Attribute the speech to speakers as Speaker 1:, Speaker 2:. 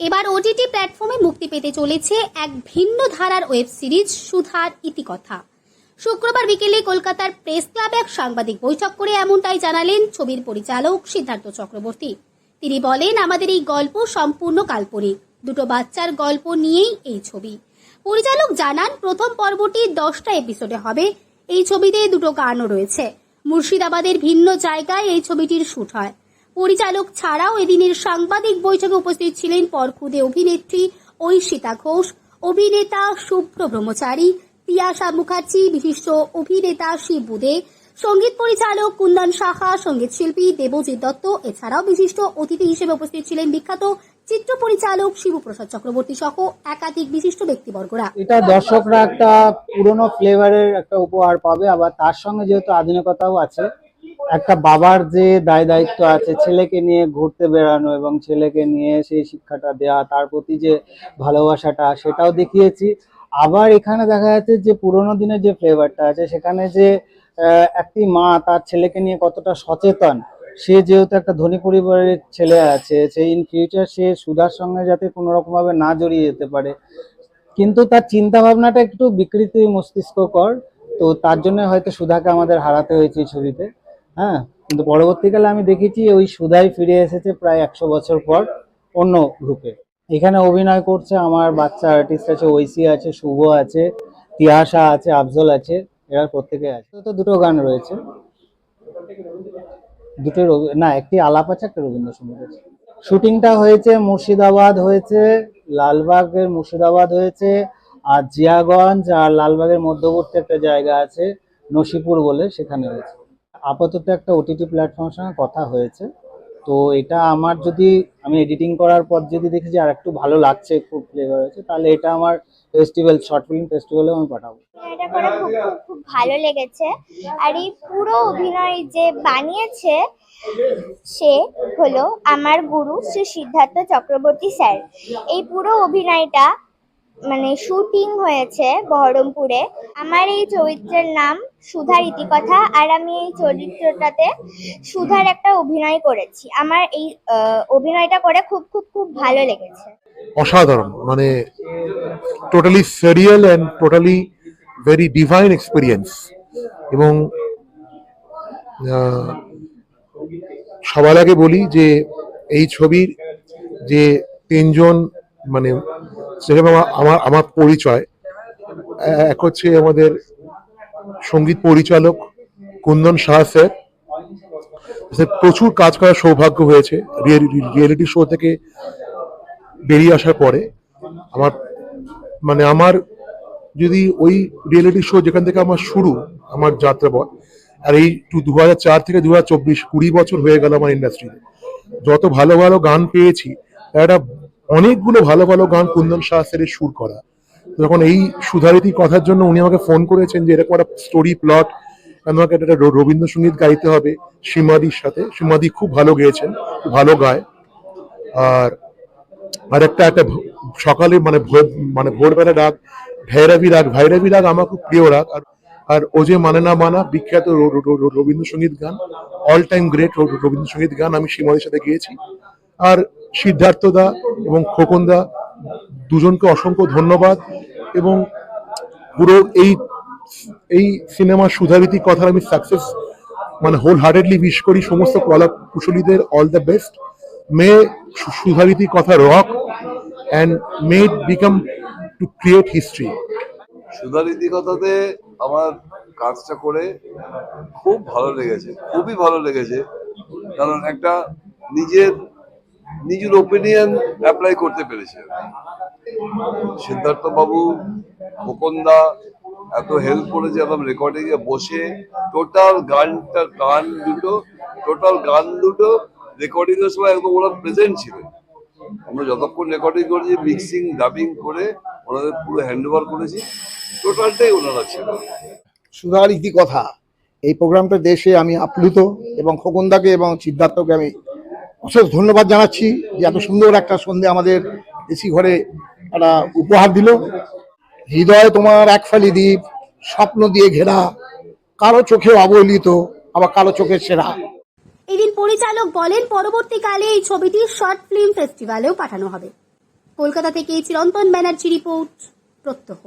Speaker 1: এবার ওটিটি প্ল্যাটফর্মে মুক্তি পেতে চলেছে এক ভিন্ন ধারার ওয়েব সিরিজ সুধার ইতিকথা। শুক্রবার বিকেলে কলকাতার প্রেস ক্লাবে এক সাংবাদিক বৈঠক করে এমনটাই জানালেন ছবির পরিচালক সিদ্ধার্থ চক্রবর্তী। তিনি বলেন, আমাদের এই গল্প সম্পূর্ণ কাল্পনিক। দুটো বাচ্চার গল্প নিয়েই এই ছবি। পরিচালক জানান, প্রথম পর্বটি দশটা এপিসোডে হবে। এই ছবিতে দুটো গানও রয়েছে। মুর্শিদাবাদের ভিন্ন জায়গায় এই ছবিটির শ্যুট হয়। পরিচালক ছাড়াও এদিনের সাংবাদিক বৈঠকে উপস্থিত ছিলেন পরখুদে অভিনেত্রী ঐশিতা ঘোষ, অভিনেতা শুভ্র ব্রহ্মচারী, তিয়াশা মুখার্জি, বিশিষ্ট অভিনেতা শিব বুদে সংগীত পরিচালক কুন্দন সাহা, সংগীত শিল্পী দেবজিৎ দত্ত, এছাড়াও বিশিষ্ট অতিথি হিসেবে উপস্থিত ছিলেন বিখ্যাত চিত্র পরিচালক শিবপ্রসাদ চক্রবর্তী সহ একাধিক বিশিষ্ট ব্যক্তিবর্গরা।
Speaker 2: এটা দর্শকরা একটা পুরনো ফ্লেভারের একটা উপহার পাবে, আবার তার সঙ্গে যেহেতু আধুনিকতাও আছে একটা বাবার যে দায় দায়িত্ব আছে, ছেলেকে নিয়ে ঘুরতে বেড়ানো এবং ছেলেকে নিয়ে সেই শিক্ষাটা দেওয়া, তার প্রতি যে ভালোবাসাটা, সেটাও দেখিয়েছি। আবার এখানে দেখা যাচ্ছে যে পুরোনো দিনের যে ফ্লেভারটা আছে, সেখানে যে একটি মা তার ছেলেকে নিয়ে কতটা সচেতন, সে যেহেতু একটা ধনী পরিবারের ছেলে আছে, সে ইন ফিউচার সে সুধার সঙ্গে যাতে কোনো রকম ভাবে না জড়িয়ে যেতে পারে। কিন্তু তার চিন্তা ভাবনাটা একটু বিকৃতি মস্তিষ্ককর, তো তার জন্য হয়তো সুধাকে আমাদের হারাতে হয়েছে এই ছবিতে। হ্যাঁ কিন্তু পরবর্তীকালে আমি দেখেছি ওই সুধাই ফিরে এসেছে প্রায় একশো বছর পর অন্য গ্রুপে। এখানে অভিনয় করছে আমার বাচ্চা আর্টিস্ট আছে, ঐশী আছে, শুভ আছে তিয়াশা আছে, আফজল আছে, এরা প্রত্যেকে আছে। তো দুটো গান রয়েছে। দুটো না, একটি আলাপ আছে, একটা রবীন্দ্রসঙ্গীত আছে। শুটিংটা হয়েছে মুর্শিদাবাদ হয়েছে, লালবাগের মুর্শিদাবাদ হয়েছে, আর জিয়াগঞ্জ আর লালবাগের মধ্যবর্তী একটা জায়গা আছে, নসিপুর বলে সেখানে হয়েছে। আপাতত একটা ওটিটি প্ল্যাটফর্মের সঙ্গে কথা হয়েছে। তো এটা আমার যদি আমি এডিটিং করার পর যদি দেখি যে আর একটু ভালো লাগছে, খুব ফ্লেভার হয়েছে, তাহলে এটা আমার ফেস্টিভ্যাল শর্ট ফিল্ম ফেস্টিভ্যালে আমি পাঠাবো।
Speaker 3: এটা করে খুব খুব ভালো লেগেছে। আর এই পুরো অভিনয় যে বানিয়েছে, সে হলো আমার গুরু শ্রী সিদ্ধার্থ চক্রবর্তী স্যার। এই পুরো অভিনয়টা মানে শুটিং হয়েছে বহরমপুরে। আমার এই চরিত্রের নাম সুধার ইতিকথা আর আমি এই চরিত্রটাতে সুধার একটা অভিনয় করেছি। আমার এই অভিনয়টা করে খুব খুব খুব ভালো লেগেছে।
Speaker 4: অসাধারণ মানে totally serial and totally very divine experience এবং সবার আগে বলি যে এই ছবির যে তিনজন মানে যেভাবে আমার- আমার পরিচয় এক হচ্ছে আমাদের সংগীত পরিচালক কুন্দন শাহ স্যার। প্রচুর কাজ করার সৌভাগ্য হয়েছে রিয়েলিটি শো থেকে বেরিয়ে আসার পরে। আমার মানে আমার যদি ওই রিয়েলিটি শো যেখান থেকে আমার শুরু, আমার যাত্রাপথ, আর এই দু হাজার চার থেকে দু হাজার চব্বিশ কুড়ি বছর হয়ে গেল আমার ইন্ডাস্ট্রিতে। যত ভালো ভালো গান পেয়েছি, একটা অনেকগুলো ভালো ভালো গান কুন্দন শাস্ত্রের সুর করা। যখন এই সুধারিতি কথার জন্য উনি আমাকে ফোন করেছেন যে এরকম একটা স্টোরি প্লট আমাকে একটা রবীন্দ্রসঙ্গীত গাইতে হবে সীমাদির সাথে। সীমাদি খুব ভালো গেয়েছেন ভালো গায়। আর আর একটা একটা সকালে মানে মানে ভোরবেলা রাগ, ভৈরবী রাগ ভৈরবী রাগ আমার খুব প্রিয় রাগ। আর আর ও যে মানে না মানা বিখ্যাত রবীন্দ্রসঙ্গীত গান অল টাইম গ্রেট রবীন্দ্রসঙ্গীত গান আমি সীমাদের সাথে গিয়েছি। আর সিদ্ধার্থ দা এবং খোকন দা দুজনকে অসংখ্য ধন্যবাদ এবং পুরো এই এই সিনেমা সুধারিতি কথার আমি সাকসেস মানে হোল হার্টেডলি উইশ করি সমস্ত কলা কুশলীদের অল দ্য বেস্ট মে সুধারিতি কথা rock and may it become to create history
Speaker 5: সুধারীতি কথাতে আমার কাজটা করে খুব ভালো লেগেছে, খুবই ভালো লেগেছে। কারণ একটা নিজের নিজের ওপিনিয়ন অ্যাপ্লাই করতে পেরেছে। সিদ্ধার্থ বাবু মুকুন্দা, এত হেল্প করেছে একদম রেকর্ডিং এ বসে টোটাল গানটা গান দুটো টোটাল গান দুটো রেকর্ডিং এর সময় একদম ওরা প্রেজেন্ট ছিল। আমরা যতক্ষণ রেকর্ডিং করেছি মিক্সিং ডাবিং করে ওনাদের পুরো হ্যান্ড ওভার করেছি টোটালটাই ওনারা ছিল।
Speaker 6: সুধার ইতিকথা এই প্রোগ্রামটা দেশে আমি আপ্লুত এবং খোকনদাকে এবং সিদ্ধার্থকে আমি অশেষ ধন্যবাদ জানাচ্ছি যে এত সুন্দর একটা সন্ধে আমাদের এসি ঘরে একটা উপহার দিল। হৃদয় তোমার এক ফালি দ্বীপ, স্বপ্ন দিয়ে ঘেরা, কারও চোখে অবহেলিত, আবার কারও চোখের সেরা।
Speaker 1: এদিন পরিচালক বলেন, পরবর্তীকালে এই ছবিটি শর্ট ফিল্ম ফেস্টিভ্যালেও পাঠানো হবে। কলকাতা থেকে চিরন্তন ব্যানার্জি রিপোর্ট প্রত্যহ।